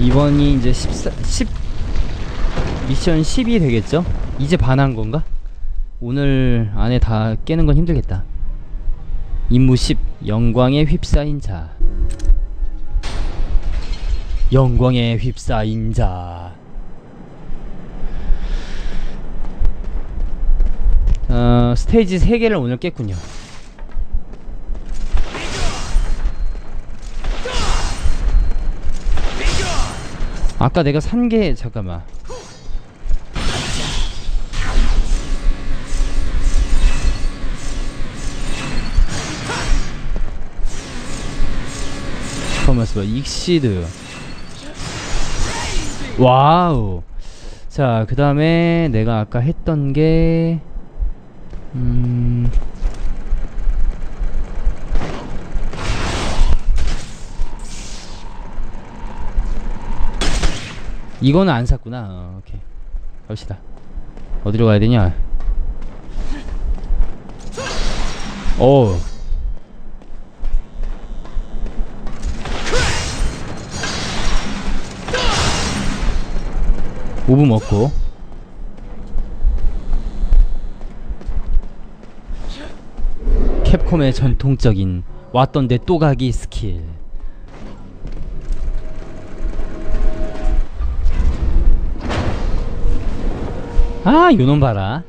이번이 이제 14, 10 미션 10이 되겠죠? 이제 반한 건가? 오늘 안에 다 깨는 건 힘들겠다. 임무 10 영광에 휩싸인 자. 영광에 휩싸인 자. 어, 스테이지 3개를 오늘 깼군요. 아까 내가 산 게 잠깐만. 잠깐만 있어봐. 익시드. 와우. 자, 그 다음에 내가 아까 했던 게, 음, 이거는 안 샀구나. 어, 오케이. 갑시다. 어디로 가야 되냐? 오. 오브 먹고. 캡콤의 전통적인 왔던데 또 가기 스킬. 아 요놈 봐라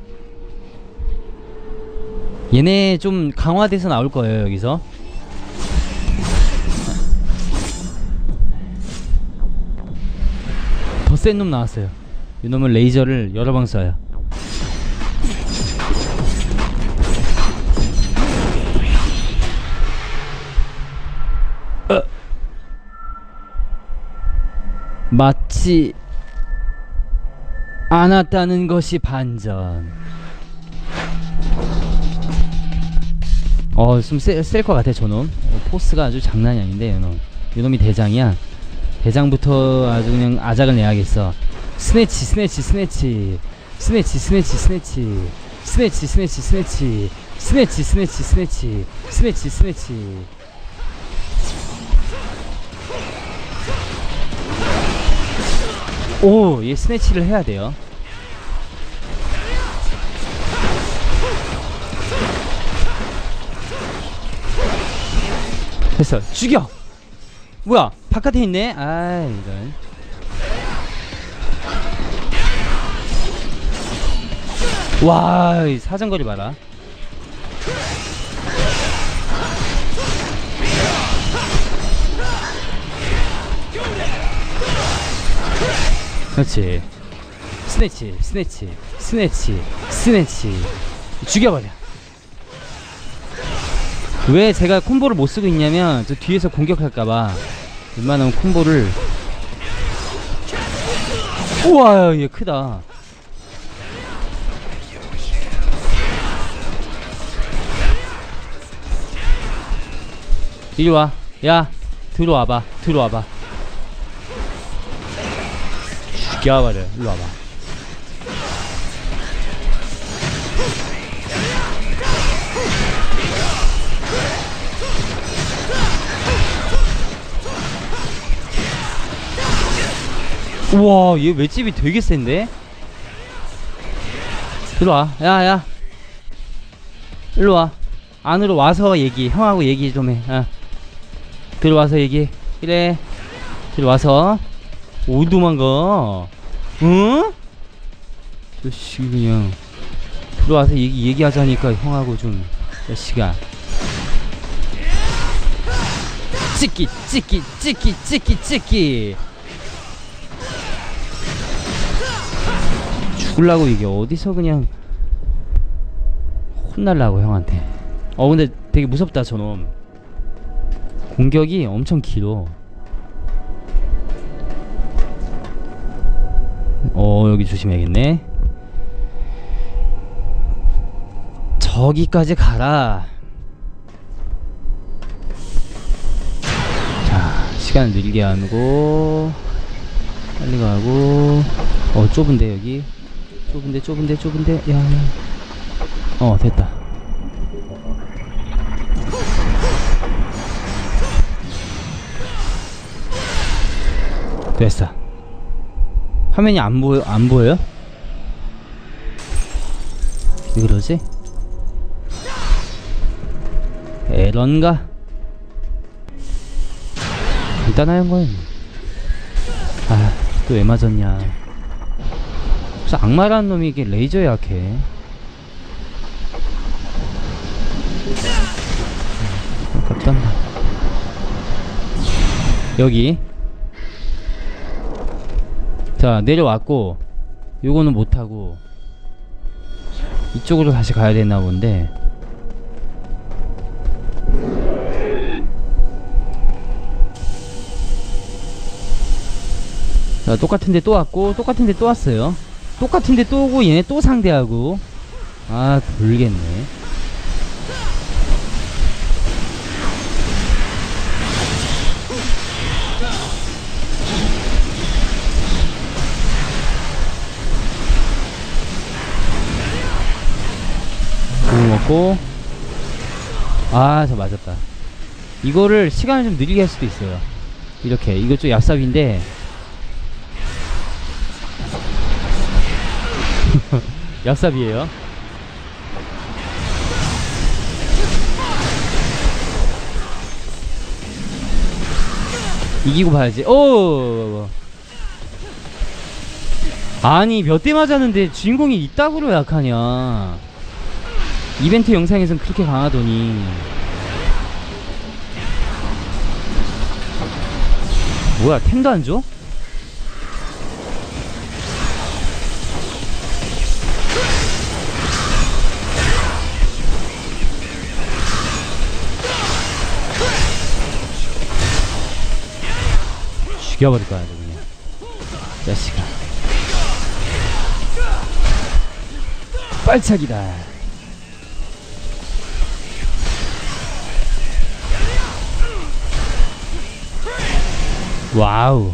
얘네 좀 강화돼서 나올 거예요 여기서 더 센 놈 나왔어요 요놈은 레이저를 여러 방 쏴요 어. 마치 않았다는 것이 반전. 어, 좀셀것 같아, 저놈. 어, 포스가 아주 장난이 아닌데, 요놈. 요놈이 대장이야. 대장부터 아주 그냥 아작을 내야겠어. 스네치, 스네치, 스네치. 스네치, 스네치, 스네치. 스네치, 스네치, 스네치. 스네치, 스네치, 스네치. 스네치, 스네치. 오, 얘 스네치를 해야 돼요. 됐어, 죽여. 뭐야, 바깥에 있네. 아, 이런. 와, 이 사정거리 봐라. 그렇지. 스네치, 스네치, 스네치, 스네치. 죽여버려. 왜 제가 콤보를 못 쓰고 있냐면, 저 뒤에서 공격할까봐. 웬만하면 콤보를. 우와, 얘 크다. 이리 와. 야, 들어와봐. 들어와봐. 죽여버려. 일로 와봐. 우와, 얘 맷집이 되게 센데? 들어와. 야, 야. 일로 와. 안으로 와서 얘기. 형하고 얘기 좀 해. 어. 들어와서 얘기. 그래. 들어와서. 도망가? 응? 저씨 그냥 들어와서 얘기, 얘기하자니까 형하고 좀 자식아 찍기 찍기 찍기 찍기 찍기 죽을라고 이게 어디서 그냥 혼날라고 형한테 어 근데 되게 무섭다 저놈 공격이 엄청 길어. 어 여기 조심해야겠네. 저기까지 가라. 자 시간 늘게 하고 빨리 가고. 어 좁은데 여기? 좁은데 좁은데 좁은데? 야어 됐다 됐어 화면이 안 보여 안 보여요? 왜 그러지? 에런가? 간단한 거예요. 아, 또 왜 맞았냐. 무슨 악마라는 놈이 이게 레이저에 약해. 아깝다. 여기. 자, 내려왔고, 요거는 못하고, 이쪽으로 다시 가야 되나 본데, 자, 똑같은데 또 왔고, 똑같은데 또 왔어요. 똑같은데 또 오고, 얘네 또 상대하고. 아, 돌겠네. 공 먹고. 아, 저 맞았다. 이거를 시간을 좀 느리게 할 수도 있어요. 이렇게. 이거 좀 얍삽인데, 얍삽이에요. 이기고 봐야지. 오! 아니, 몇 대 맞았는데 주인공이 이따구로 약하냐. 이벤트 영상에선 그렇게 강하더니. 뭐야, 템도 안 줘? 죽여버릴 거야, 아주 그냥. 자식아. 빨차기다. 와우.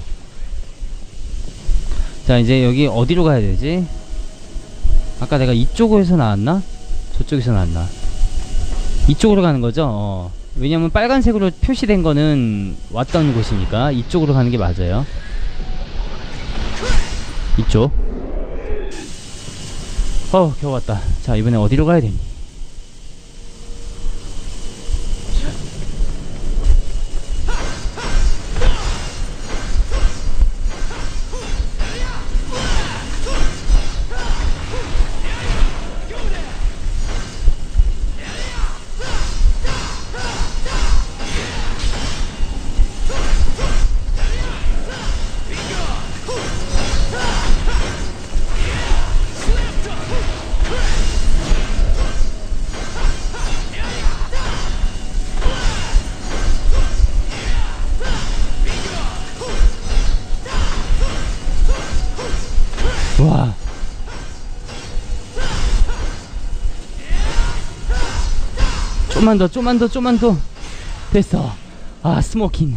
자, 이제 여기 어디로 가야 되지? 아까 내가 이쪽에서 나왔나? 저쪽에서 나왔나? 이쪽으로 가는 거죠? 어. 왜냐면 빨간색으로 표시된 거는 왔던 곳이니까 이쪽으로 가는 게 맞아요. 이쪽. 어, 겨우 왔다. 자, 이번에 어디로 가야 되니? 좀만 더, 좀만 더, 좀만 더. 됐어. 아, 스모킨.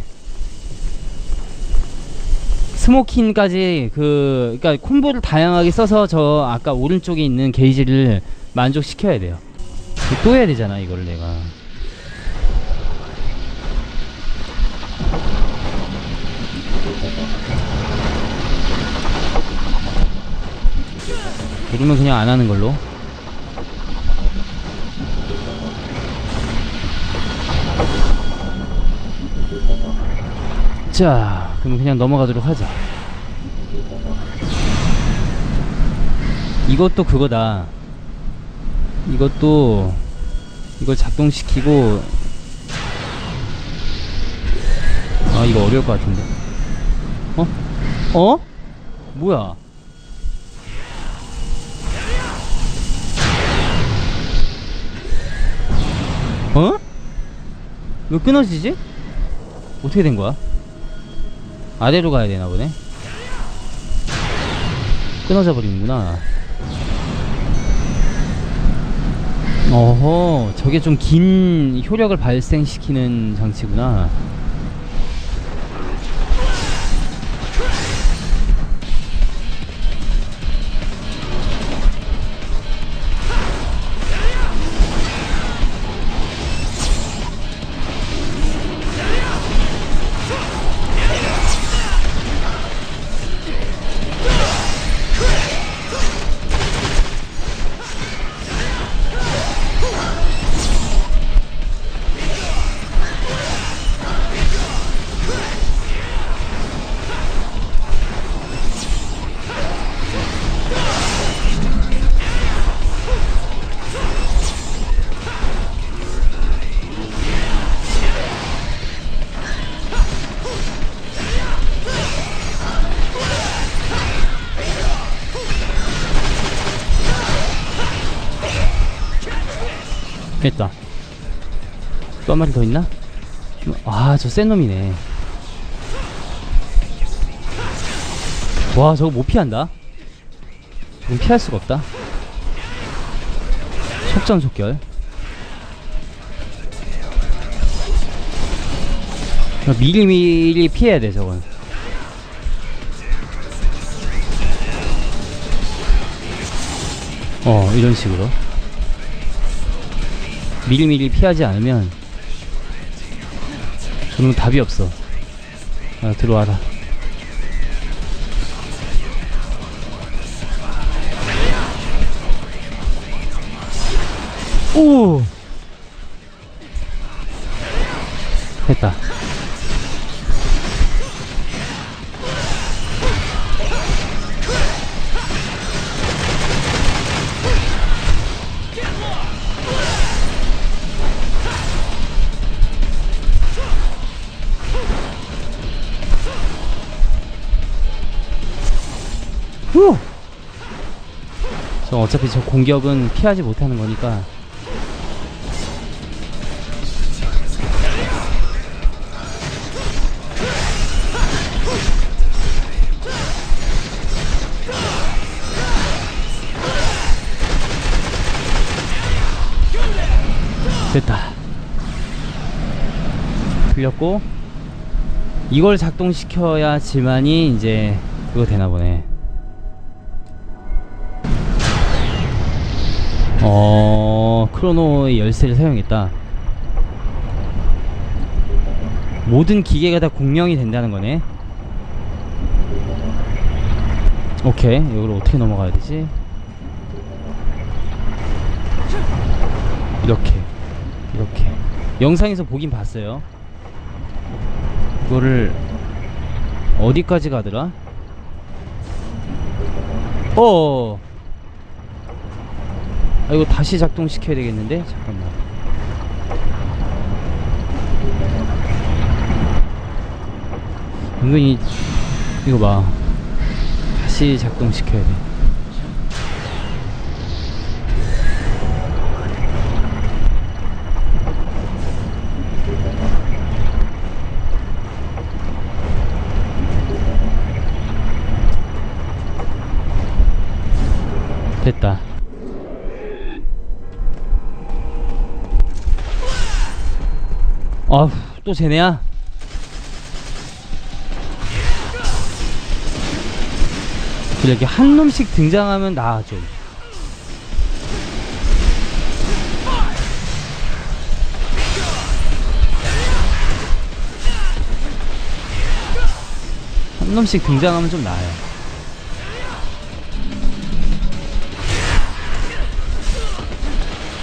스모킨까지 그, 그니까 콤보를 다양하게 써서 저 아까 오른쪽에 있는 게이지를 만족시켜야 돼요. 또 해야 되잖아, 이거를 내가. 그러면 그냥 안 하는 걸로. 자, 그럼 그냥 넘어가도록 하자. 이것도 그거다. 이것도 이걸 작동시키고 아 이거 어려울 것 같은데. 어? 어? 뭐야? 어? 왜 끊어지지? 어떻게 된 거야? 아래로 가야 되나 보네. 끊어져 버리는구나. 어허, 저게 좀 긴 효력을 발생시키는 장치구나. 마리 더 있나? 아, 저 센 놈이네. 와, 저거 못 피한다. 이건 피할 수가 없다. 속전속결. 미리미리 피해야 돼, 저건. 어, 이런 식으로. 미리미리 피하지 않으면 저는 답이 없어. 아, 들어와라. 오! 어차피 저 공격은 피하지 못하는 거니까. 됐다. 풀렸고 이걸 작동시켜야지만이 이제 그거 되나 보네 어 크로노의 열쇠를 사용했다. 모든 기계가 다 공명이 된다는 거네. 오케이 이걸 어떻게 넘어가야 되지? 이렇게 이렇게. 영상에서 보긴 봤어요. 이거를 어디까지 가더라? 어 아, 이거 다시 작동시켜야 되겠는데? 잠깐만. 은근히, 이거 봐. 다시 작동시켜야 돼. 또 쟤네야? 이렇게 한 놈씩 등장하면 나아져. 한 놈씩 등장하면 좀 나아요.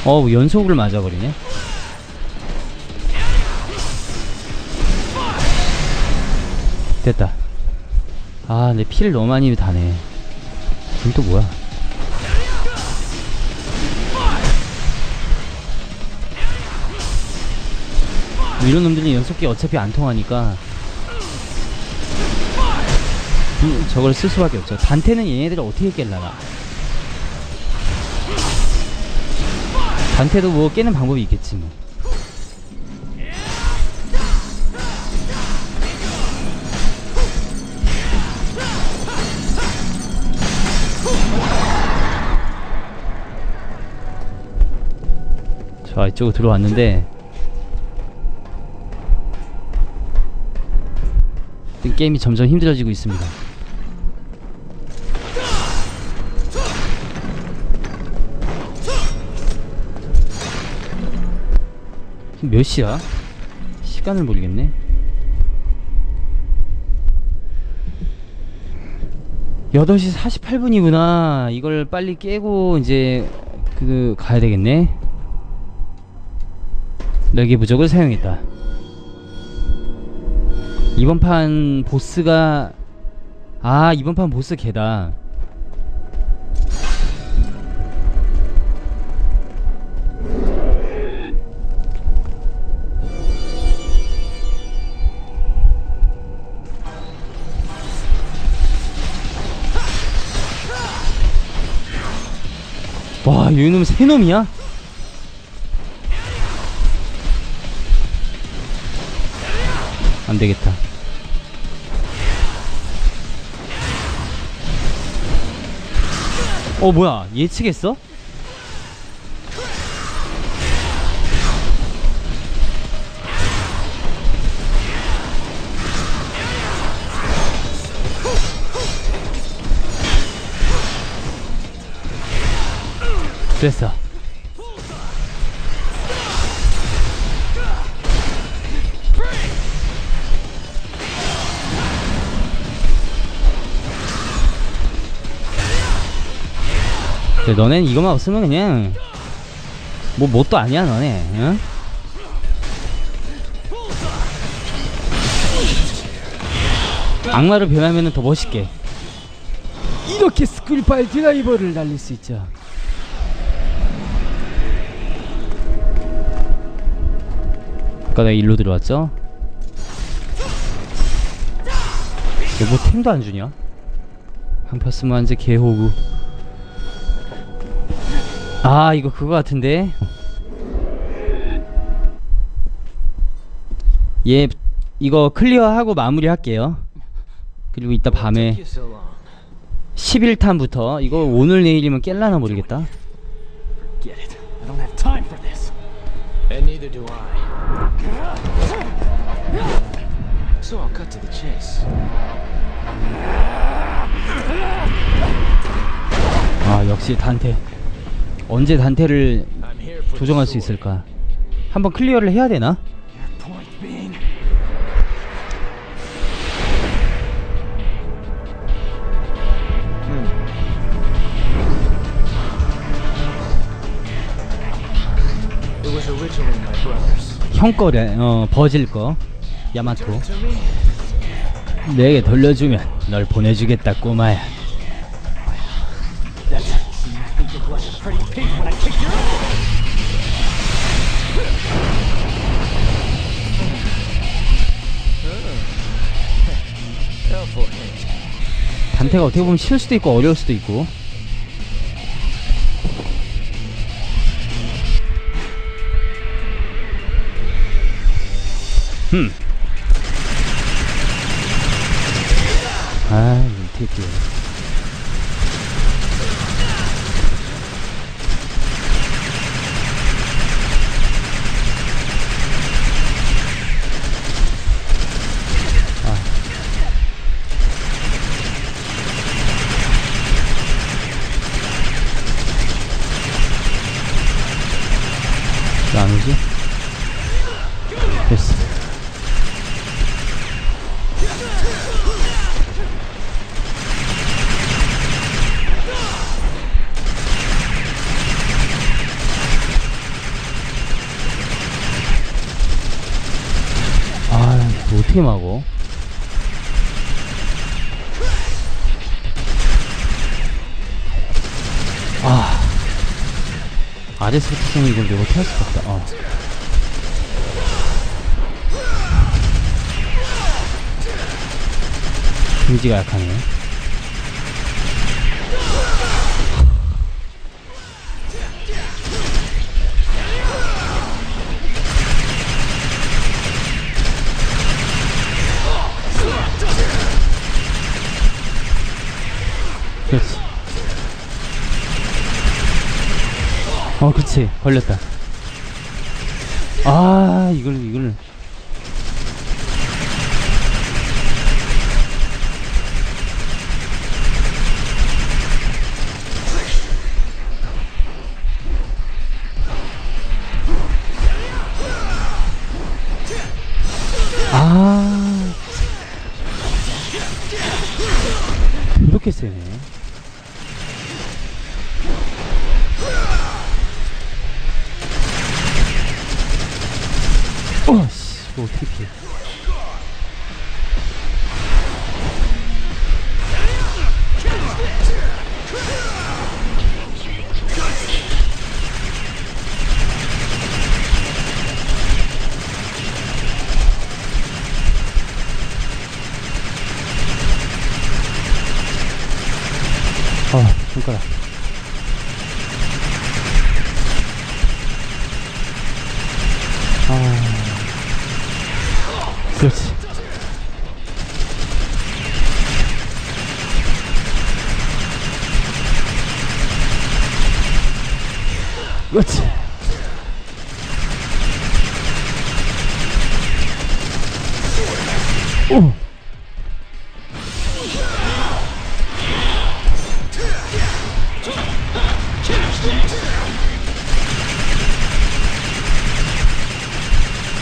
어우 연속을 맞아버리네 됐다. 아, 내 피를 너무 많이 다네. 이건 또 뭐야? 이런 놈들이 연속기 어차피 안 통하니까 음, 저걸 쓸 수밖에 없죠. 단테는 얘네들을 어떻게 깰라나? 단테도 뭐 깨는 방법이 있겠지 뭐. 자 이쪽으로 들어왔는데. 게임이 점점 힘들어지고 있습니다. 몇 시야? 시간을 모르겠네. 8시 48분이구나. 이걸 빨리 깨고 이제 그 가야 되겠네 날개 부적을 사용했다. 이번 판 보스가 아 이번 판 보스 개다. 와, 이놈 세 놈이야? 안 되겠다. 어 뭐야 예측했어? 됐어. 너넨 이거만 없으면 그냥 뭐 뭣도 아니야 너네 응? 악마로 변하면 더 멋있게 이렇게 스쿨파일 드라이버를 날릴 수 있죠 아까 내가 일로 들어왔죠? 여보 템도 안 주냐? 한파스만 완전 개호구 아 이거 그거 같은데 얘 이거 클리어하고 마무리 할게요 그리고 이따 밤에 you so long? 11탄부터 이거 오늘 내일이면 깰라나 모르겠다. 아 역시 단테 언제 for 조정할 수. 있을까 한번 클리어를 해야 되나? Hmm. 형 거래 어 버질 거 야마토. 내게 돌려주면 널 보내주겠다 꼬마야 pretty pig when I kick your ass. Oh. 단테가 어떻게 보면 쉬울 수도 있고 어려울 수도 있고 흠. 아, 이 새끼. 아. 됐어. 아, 어떻게 막어? 아. 쏘면 이건 내가 어떻게 할 수가 없다. 어. 데미지가 약하네. 그렇지. 어, 그치. 걸렸다. 아, 이걸, 이걸. 아.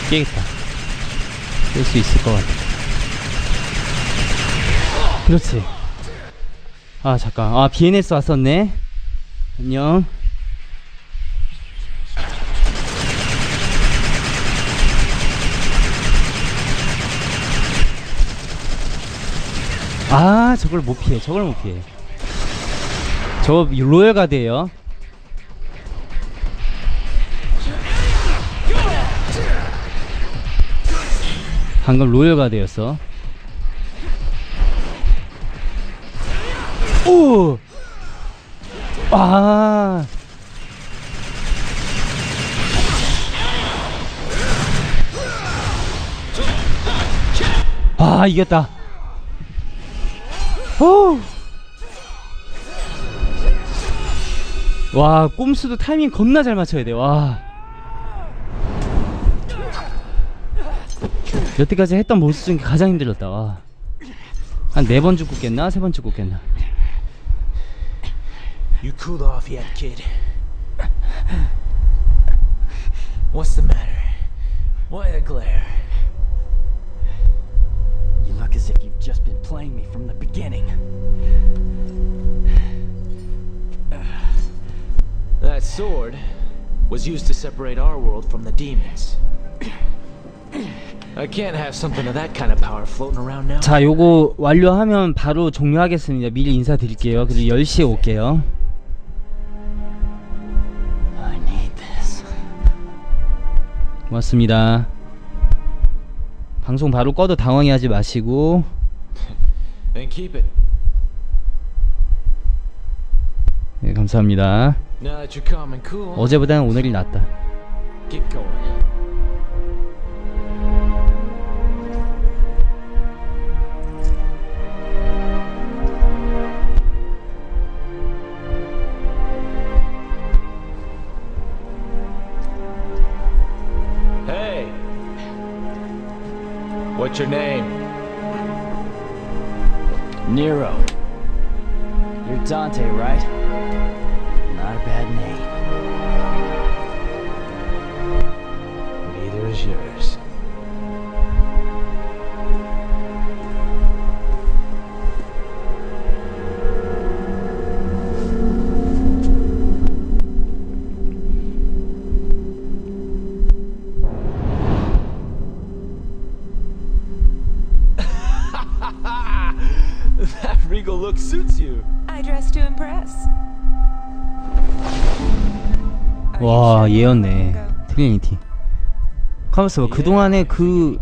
깨겠다. 깰수 있을 것 같아. 그렇지. 아 잠깐. 아 BNS 왔었네. 안녕. 아 저걸 못 피해. 저걸 못 피해. 저 로열 가드예요. 방금 로열 가드였어. 오! 아. 아, 이겼다. 오! 와, 꼼수도 타이밍 겁나 잘 맞춰야 돼. 와. 여태까지 했던 모습 중에 가장 힘들었다. 와. 한 네 번 죽고 깼나? 세 번 죽고 깼나? You cooled off yet, kid? What's the matter? Why the glare? You look as if you've just been playing me from the beginning. That sword was used to separate our world from the demons. I can't have something of that kind of power floating around now. 자, 요거 완료하면 바로 종료하겠습니다. 미리 인사드릴게요. 그리고 10시에 올게요. I need this. 고맙습니다. 방송 바로 꺼도 당황해 하지 마시고 Then keep it. 네, 감사합니다. Now that you're calm and cool, 어제보다는 오늘이 낫다. get going. What's your name? Nero. You're Dante, right? Not a bad name. Neither is yours. You 얘였네. 트리니티. 카마스 봐. 그동안에 그.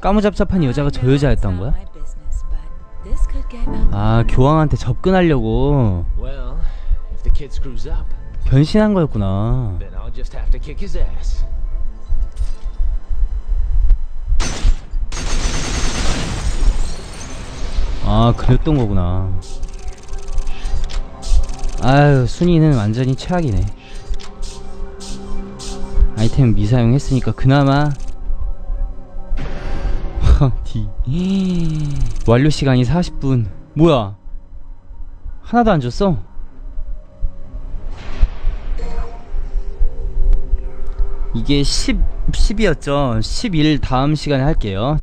까무잡잡한 여자가 저 여자였던 거야? 아 교황한테 접근하려고 변신한 거였구나. 아 그랬던 거구나. 아유 순위는 완전히 최악이네. 아이템 미사용했으니까 그나마 완료 시간이 40분. 뭐야? 하나도 안 줬어? 이게 10 10이었죠. 11 다음 시간에 할게요.